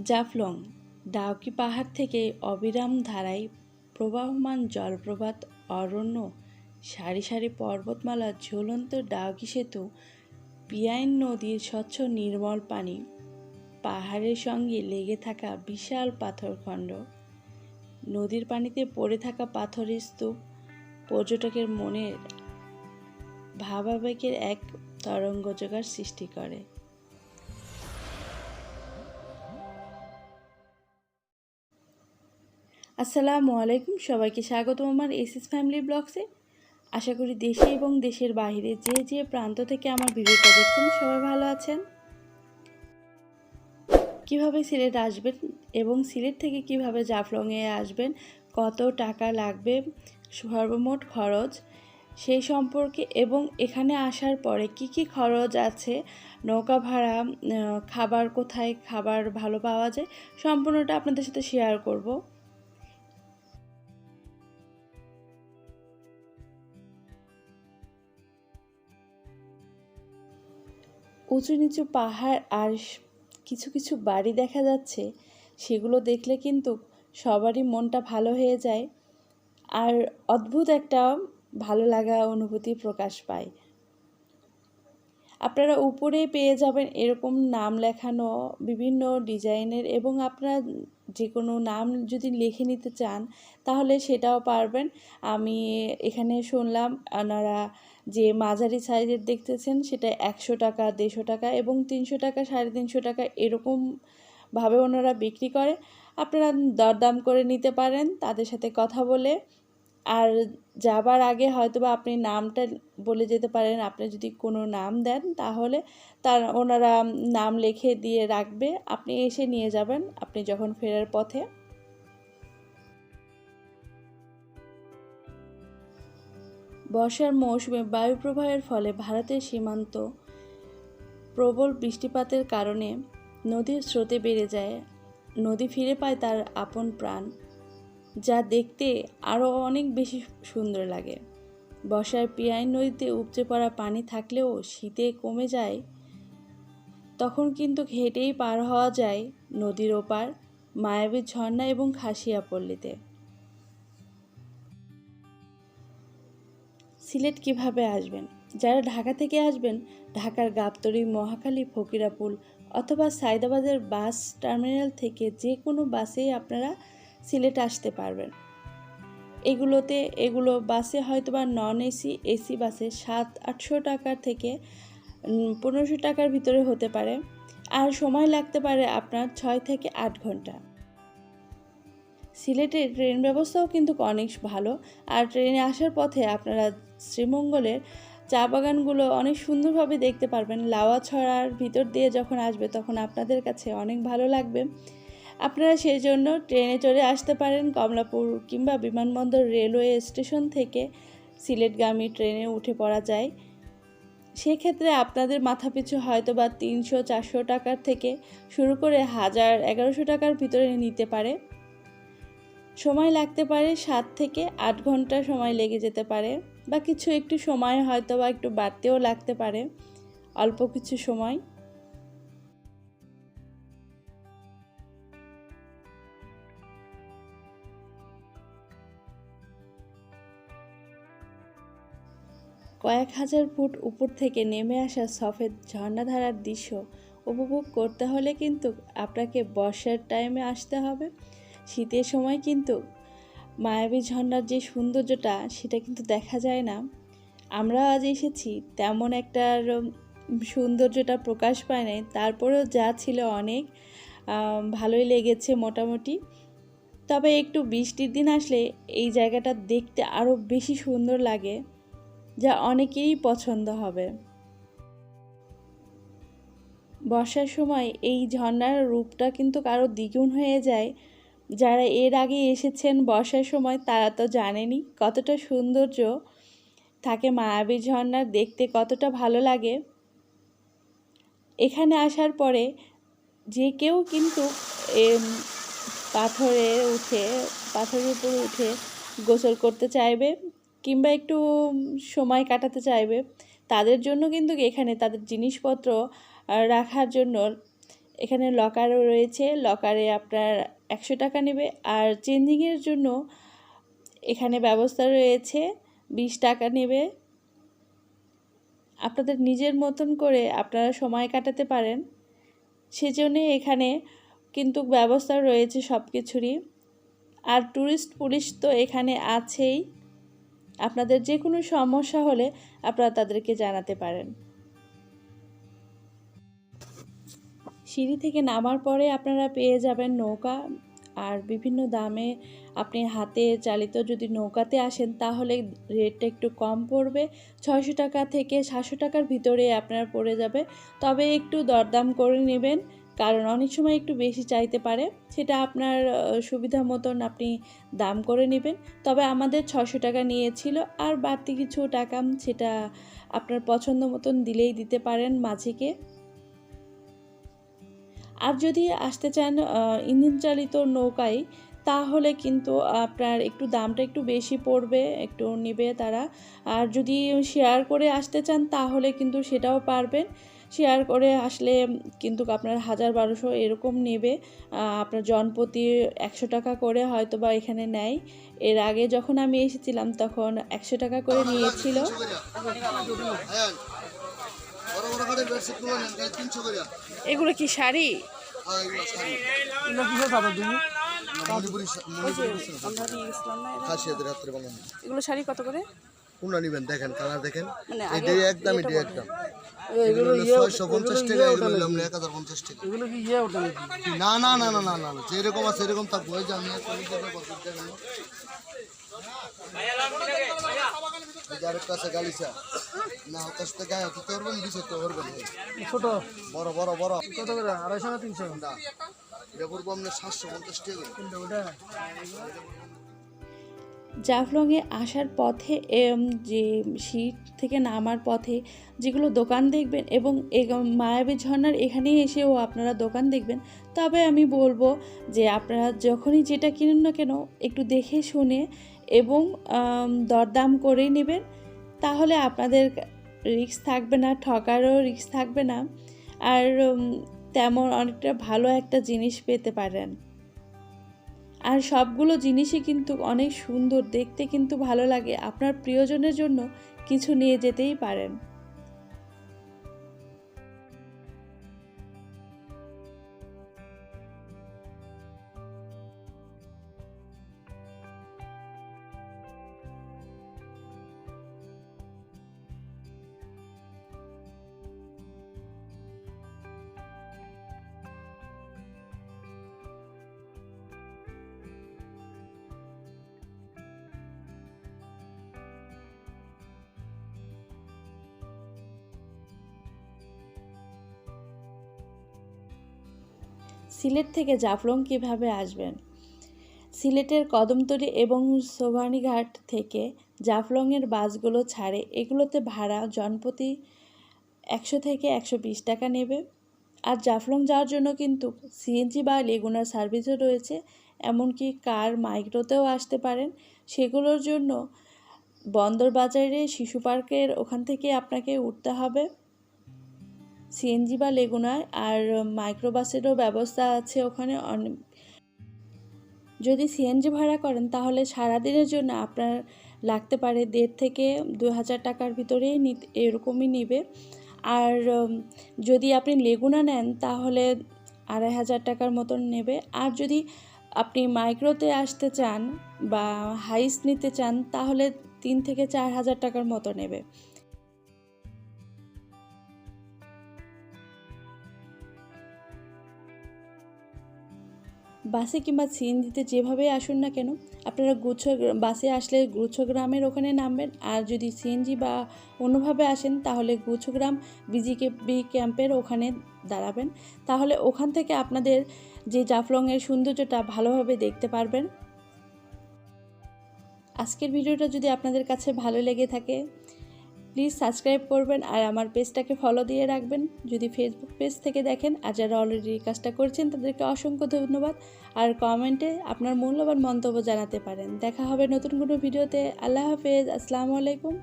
জাফলং, ডাউকি পাহাড় থেকে অবিরাম ধারায় প্রবাহমান জলপ্রপাত অরণ্য, সারি সারি পর্বতমালা, ঝুলন্ত ডাউকি সেতু, পিয়াইন নদীর স্বচ্ছ নির্মল পানি, পাহাড়ের সঙ্গে লেগে থাকা বিশাল পাথরখণ্ড। নদীর পানিতে পড়ে থাকা পাথরের স্তূপ পর্যটকের মনের ভাবাবেগের এক তরঙ্গ জোগাড় সৃষ্টি করে। আসসালামু আলাইকুম। সবাইকে স্বাগতম আমার এসএস ফ্যামিলি ব্লগসে। আশা করি দেশে এবং দেশের বাইরে যে যে প্রান্ত থেকে আমার ভিডিওটা দেখছেন সবাই ভালো আছেন। কীভাবে সিলেট আসবেন এবং সিলেট থেকে কীভাবে জাফলংয়ে আসবেন, কত টাকা লাগবে, সর্বমোট খরচ, সেই সম্পর্কে এবং এখানে আসার পরে কি কি খরচ আছে, নৌকা ভাড়া খাবার কোথায়, খাবার ভালো পাওয়া যায়, সম্পূর্ণটা আপনাদের সাথে শেয়ার করব। উঁচু নিচু পাহাড় আর কিছু কিছু বাড়ি দেখা যাচ্ছে, সেগুলো দেখলে কিন্তু সবারই মনটা ভালো হয়ে যায়। আর অদ্ভুত একটা ভালো লাগা অনুভূতি প্রকাশ পায়। আপনারা উপরে পেয়ে যাবেন এরকম নাম লেখানো বিভিন্ন ডিজাইনের এবং আপনারা যে কোনো নাম যদি লিখে নিতে চান, তাহলে সেটাও পারবেন। আমি এখানে শুনলাম ওনারা যে মাঝারি সাইজের দেখতেছেন, সেটা একশো টাকা, দেড়শো টাকা এবং তিনশো টাকা, সাড়ে তিনশো টাকা এরকম ভাবে ওনারা বিক্রি করে। আপনারা দরদাম করে নিতে পারেন, তাদের সাথে কথা বলে আর যাবার আগে হয়তো বা আপনি নামটা বলে যেতে পারেন। আপনি যদি কোনো নাম দেন, তাহলে তার ওনারা নাম লিখে দিয়ে রাখবে। আপনি এসে নিয়ে যাবেন, আপনি যখন ফেরার পথে। বর্ষার মৌসুমে বায়ুপ্রবাহের ফলে ভারতের সীমান্ত প্রবল বৃষ্টিপাতের কারণে নদীর স্রোতে বেড়ে যায়। নদী ফিরে পায় তার আপন প্রাণ। যা দেখতে আরও অনেক বেশি সুন্দর লাগে। বর্ষায় পিয়াই নদীতে উপচে পড়া পানি থাকলেও শীতে কমে যায়, তখন কিন্তু হেঁটেই পার হওয়া যায় নদীর ওপার, মায়াবী ঝর্ণা এবং খাসিয়া পল্লীতে। সিলেট কীভাবে আসবেন? যারা ঢাকা থেকে আসবেন, ঢাকার গাবতলী, মহাখালী, ফকিরাপুল অথবা সায়দাবাদের বাস টার্মিনাল থেকে যে কোনো বাসেই আপনারা সিলেট আসতে পারবেন। এগুলোতে, এগুলো বাসে হয়তো বা নন এসি এসি বাসে সাত, আটশো টাকার থেকে পনেরোশো টাকার ভিতরে হতে পারে। আর সময় লাগতে পারে আপনার ছয় থেকে আট ঘণ্টা। সিলেটের ট্রেন ব্যবস্থাও কিন্তু অনেক ভালো। আর ট্রেনে আসার পথে আপনারা শ্রীমঙ্গলের চা বাগানগুলো অনেক সুন্দরভাবে দেখতে পারবেন। লাওয়া ছড়ার ভিতর দিয়ে যখন আসবে তখন আপনাদের কাছে অনেক ভালো লাগবে। আপনারা সেই জন্য ট্রেনে চড়ে আসতে পারেন কমলাপুর কিংবা বিমানবন্দর রেলওয়ে স্টেশন থেকে সিলেটগামী ট্রেনে উঠে পড়া যায়। সেক্ষেত্রে আপনাদের মাথাপিছু হয়তো বা তিনশো চারশো টাকার থেকে শুরু করে হাজার এগারোশো টাকার ভিতরে নিতে পারে। সময় লাগতে পারে সাত থেকে আট ঘণ্টা সময় লেগে যেতে পারে বা কিছু একটু সময় হয়তো বা একটু বাড়তেও লাগতে পারে। অল্প কিছু সময়। কয়েক হাজার ফুট উপর থেকে নেমে আসা সফেদ ঝর্ণাধারার দৃশ্য উপভোগ করতে হলে কিন্তু আপনাকে বর্ষার টাইমে আসতে হবে। শীতের সময় কিন্তু মায়াবী ঝর্ণার যে সৌন্দর্যটা, সেটা কিন্তু দেখা যায় না। আমরা আজ এসেছি তেমন একটা সৌন্দর্যটা প্রকাশ পায় নাই, তারপরেও যা ছিল অনেক ভালোই লেগেছে মোটামুটি। তবে একটু বৃষ্টির দিন আসলে এই জায়গাটা দেখতে আরও বেশি সুন্দর লাগে। যা অনেকেরই পছন্দ হবে। বর্ষার সময় এই ঝর্ণার রূপটা কিন্তু কারও দ্বিগুণ হয়ে যায়। যারা এর আগে এসেছেন বর্ষার সময় তারা তো জানেনি কতটা সৌন্দর্য। থাকে মায়াবী ঝর্ণার দেখতে কতটা ভালো লাগে। এখানে আসার পরে যে কেউ কিন্তু পাথরে উঠে, পাথরের উপরে উঠে গোসল করতে চাইবে। কিংবা একটু সময় কাটাতে চাইবে, তাদের জন্য কিন্তু এখানে তাদের জিনিসপত্র রাখার জন্য এখানে লকারও রয়েছে। লকারে আপনার একশো টাকা নেবে। আর চেঞ্জিংয়ের জন্য এখানে ব্যবস্থা রয়েছে, বিশ টাকা নেবে। আপনাদের নিজের মতন করে আপনারা সময় কাটাতে পারেন। সেজন্যে এখানে কিন্তু ব্যবস্থা রয়েছে সব কিছুরই আর ট্যুরিস্ট পুলিশ তো এখানে আছেই। আপনাদের যে কোনো সমস্যা হলে আপনারা তাদেরকে জানাতে পারেন। সিঁড়ি থেকে নামার পরে আপনারা পেয়ে যাবেন নৌকা। আর বিভিন্ন দামে আপনি হাতে চালিত যদি নৌকাতে আসেন, তাহলে রেটটা একটু কম পড়বে। ছয়শো টাকা থেকে সাতশো টাকার ভিতরে আপনার পড়ে যাবে। তবে একটু দরদাম করে নেবেন। কারণ অনেক সময় একটু বেশি চাইতে পারে। সেটা আপনার সুবিধা মতন আপনি দাম করে নেবেন। তবে আমাদের ছশো টাকা নিয়েছিল আর বাড়তি কিছু টাকা সেটা আপনার পছন্দ মতন দিলেই দিতে পারেন মাঝিকে। আর যদি আসতে চান ইঞ্জিন চালিত নৌকায়, তাহলে কিন্তু আপনার একটু দামটা একটু বেশি পড়বে, একটু নেবে তারা। আর যদি শেয়ার করে আসতে চান, তাহলে কিন্তু সেটাও পারবেন। শেয়ার করে আসলে কিন্তু আপনার হাজার বারোশো এরকম নেবে। আপনার জনপ্রতি একশো টাকা করে হয়তো বা এখানে নেয়। এর আগে যখন আমি এসেছিলাম তখন একশো টাকা করে নিয়েছিল। হ্যাঁ এগুলো কি শাড়ি? এগুলো এগুলো শাড়ি কত করে? কোনটা নিবেন দেখেন কালার দেখেন। মানে এটাই একদম। এটা এটাই একদম ইয়ে ছয়শো পঞ্চাশ এগুলো টাকা ইয়ে এগুলো নিলাম? এক হাজার পঞ্চাশ টাকা। এগুলো কি ইয়ে ওঠা না না না না না না যেরকম আছে এরকম থাকব। ওই যে আমি না। হতাশ থেকে গায়ে হতে পারবেন দিছে তো পারবেন ছোট। বড় বড় বড়। কত করে? আড়াইশো না তিনশো? এটা পড়ব আপনার সাতশো পঞ্চাশ টাকা। ওটা? জাফলংয়ে আসার পথে যে সিট থেকে নামার পথে যেগুলো দোকান দেখবেন এবং মায়াবী ঝর্ণার এখানেই এসেও আপনারা দোকান দেখবেন। তবে আমি বলব যে আপনারা যখনই যেটা কিনুন না কেন, একটু দেখে শুনে এবং দরদাম করেই নেবেন। তাহলে আপনাদের রিস্ক থাকবে না, ঠকারও রিস্ক থাকবে না। আর তেমন অনেকটা ভালো একটা জিনিস পেতে পারেন। আর সবগুলো জিনিসই কিন্তু অনেক সুন্দর, দেখতে কিন্তু ভালো লাগে। আপনার প্রিয়জনের জন্য কিছু নিয়ে যেতেই পারেন। সিলেট থেকে জাফলং কীভাবে আসবেন? সিলেটের কদমতলী এবং সোভানীঘাট থেকে জাফলংয়ের বাসগুলো ছাড়ে, এগুলোতে ভাড়া জনপ্রতি একশো থেকে একশো বিশ টাকা নেবে। আর জাফলং যাওয়ার জন্য কিন্তু সিএনজি বা লেগুনার সার্ভিসও রয়েছে, এমনকি কার মাইক্রোতেও আসতে পারেন। সেগুলোর জন্য বন্দর বাজারে শিশু পার্কের ওখান থেকে আপনাকে উঠতে হবে। সিএনজি বা লেগুনায় আর মাইক্রোবাসেরও ব্যবস্থা আছে ওখানে যদি সিএনজি ভাড়া করেন তাহলে সারাদিনের জন্য আপনার লাগতে পারে দেড় থেকে দু হাজার টাকার ভিতরেই এরকমই নেবে। আর যদি আপনি লেগুনা নেন তাহলে আড়াই হাজার টাকার মতন নেবে। আর যদি আপনি মাইক্রোতে আসতে চান বা হাইস নিতে চান তাহলে তিন থেকে চার হাজার টাকার মতো নেবে। বাসে কিংবা সিএনজিতে যেভাবে আসুন না কেন, আপনারা গুচ্ছ বাসে আসলে গুচ্ছগ্রামের ওখানে নামবেন। আর যদি সিএনজি বা অন্যভাবে আসেন, তাহলে গুচ্ছগ্রাম বিজিকে বি ক্যাম্পের ওখানে দাঁড়াবেন। তাহলে ওখান থেকে আপনাদের যে জাফলংয়ের সৌন্দর্যটা ভালোভাবে দেখতে পারবেন। আজকের ভিডিওটা যদি আপনাদের কাছে ভালো লেগে থাকে প্লিজ সাবস্ক্রাইব করবেন আর আমার পেজটাকে ফলো দিয়ে রাখবেন। যদি ফেসবুক পেজ থেকে দেখেন আর যারা অলরেডি কাজটা করছেন, তাদেরকে অসংখ্য ধন্যবাদ। আর কমেন্টে আপনার মূল্যবান মন্তব্য জানাতে পারেন। দেখা হবে নতুন কোনো ভিডিওতে আল্লাহ হাফেজ। আসসালামু আলাইকুম।